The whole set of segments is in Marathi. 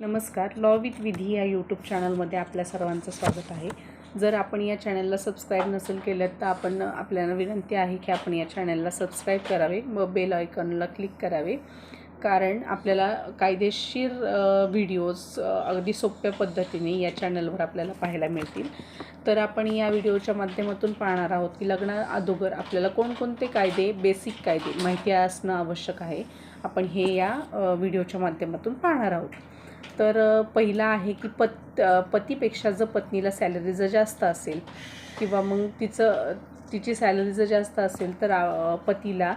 नमस्कार लॉ विथ विधी या यूट्यूब चॅनलमध्ये आपल्या सर्वांचं स्वागत आहे. जर आपण या चॅनलला सबस्क्राईब नसेल केलं तर आपण आपल्याला विनंती आहे की आपण या चॅनलला सबस्क्राईब करावे व बेल आयकॉनला क्लिक करावे. कारण आपल्याला कायदेशीर व्हिडिओज अगदी सोप्या पद्धतीने या चॅनलवर आपल्याला पाहायला मिळतील. तर आपण या व्हिडिओच्या माध्यमातून पाहणार आहोत की लग्ना अगोदर आपल्याला कोणकोणते कायदे बेसिक कायदे माहिती असणं आवश्यक आहे आपण हे या व्हिडिओच्या माध्यमातून पाहणार आहोत. तर पहिला आहे की पत पतीपेक्षा जर पत्नीला सॅलरी जर जास्त असेल किंवा मग तिचं तिची सॅलरी जर जास्त असेल तर पतीला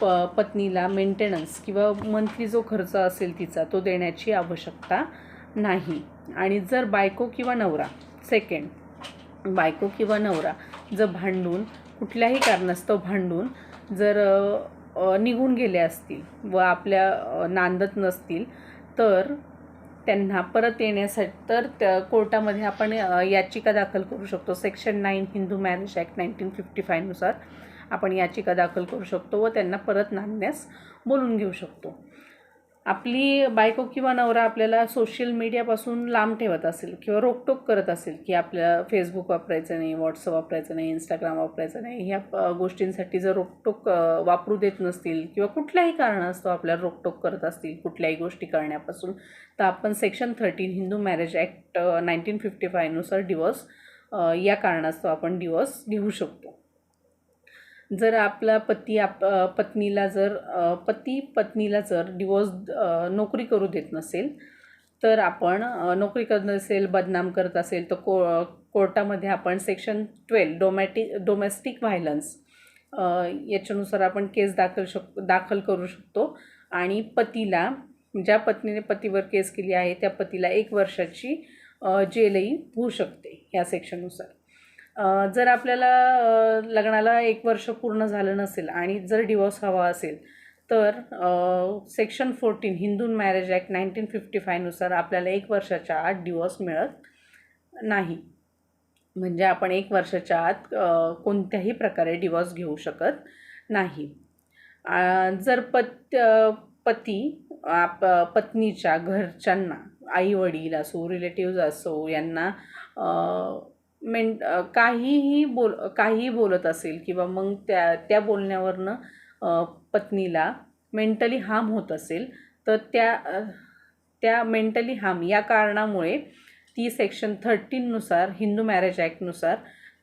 प पत्नीला मेंटेनन्स किंवा मंथली जो खर्च असेल तिचा तो देण्याची आवश्यकता नाही. आणि जर बायको किंवा नवरा सेकंड बायको किंवा नवरा जर भांडून कुठल्याही कारणास्तव भांडून जर निघून गेले असतील व आपल्या नांदत नसतील तर त्यांना परत येण्यासाठी तर त्या कोर्टामध्ये आपण याचिका दाखल करू शकतो. Section nine Hindu marriage act nineteen fifty फायनुसार आपण याचिका दाखल करू शकतो व त्यांना परत नांदण्यास बोलून घेऊ शकतो. आपली बायको किंवा नवरा आपल्याला सोशल मीडियापासून लांब ठेवत असेल किंवा रोकटोक करत असेल की आपल्याला फेसबुक वापरायचं नाही व्हॉट्सअप वापरायचं नाही इंस्टाग्राम वापरायचं नाही ह्या प- गोष्टींसाठी जर रोकटोक वापरू देत नसतील किंवा कुठल्याही कारणास्तव आपल्याला रोकटोक करत असतील कुठल्याही गोष्टी करण्यापासून तर आपण section thirteen Hindu marriage act nineteen fifty फायनुसार divorce या कारणास्तव आपण डिवोर्स घेऊ शकतो. जर आपला पती आप पत्नीला जर पती पत्नीला जर डिवोर्स नोकरी करू देत नसेल तर आपण नोकरी करत नसेल बदनाम करत असेल तर को कोर्टामध्ये आपण section twelve domestic domestic violence याच्यानुसार आपण केस दाखल शक दाखल करू शकतो. आणि पतीला ज्या पत्नीने पतीवर केस केली आहे त्या पतीला एक वर्षाची जेलही होऊ शकते ह्या सेक्शननुसार जर आपल्याला लग्नाला एक वर्ष पूर्ण झालं नसेल आणि जर डिवॉर्स हवा असेल तर section fourteen Hindu marriage act nineteen fifty फायनुसार आपल्याला एक वर्षाच्या आत डिवॉर्स मिळत नाही. म्हणजे आपण एक वर्षाच्या आत कोणत्याही प्रकारे डिवॉर्स घेऊ शकत नाही. जर पत पती आप पत्नीच्या घरच्यांना आई वडील असो रिलेटिव्ज असो यांना मेन काहीही बोल काहीही बोलत असेल किंवा मग त्या त्या बोलण्यावरनं पत्नीला मेंटली हार्म होत असेल तर त्या त्या मेंटली हार्म या कारणामुळे ती सेक्शन थर्टीननुसार हिंदू मॅरेज ॲक्टनुसार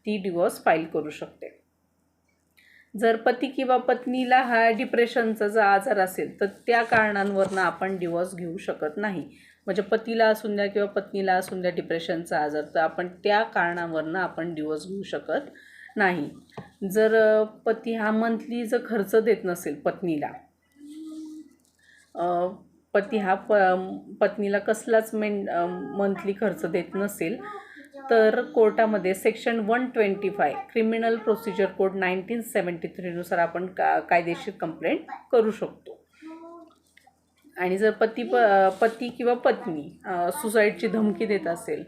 ती डिवोर्स फाईल करू शकते. जर पती किंवा पत्नीला हा डिप्रेशनचा जर आजार असेल तर त्या कारणांवरनं आपण डिवोर्स घेऊ शकत नाही. म्हणजे पतीला असून द्या किंवा पत्नीला असून द्या डिप्रेशनचा आजार तर आपण त्या कारणावरनं आपण डिवोर्स घेऊ शकत नाही. जर पती हा मंथली जर खर्च देत नसेल पत्नीला पती हा प पत्नीला कसलाच मेन मंथली खर्च देत नसेल तर कोर्टामध्ये section one twenty five criminal procedure code nineteen seventy थ्रीनुसार आपण का कायदेशीर कंप्लेंट करू शकतो. आणि जर पती प पती किंवा पत्नी सुसाईडची धमकी देत असेल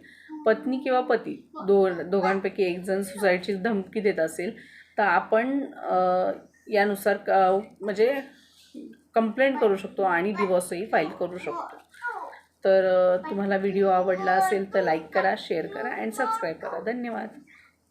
पत्नी किंवा पती दो दोघांपैकी एक जण सुसाईडची धमकी देत असेल तर आपण यानुसार क म्हणजे कंप्लेंट करू शकतो आणि डिवॉर्सही फाईल करू शकतो. तर तुम्हाला व्हिडिओ आवडला असेल तर लाईक करा शेअर करा अँड सबस्क्राईब करा. धन्यवाद.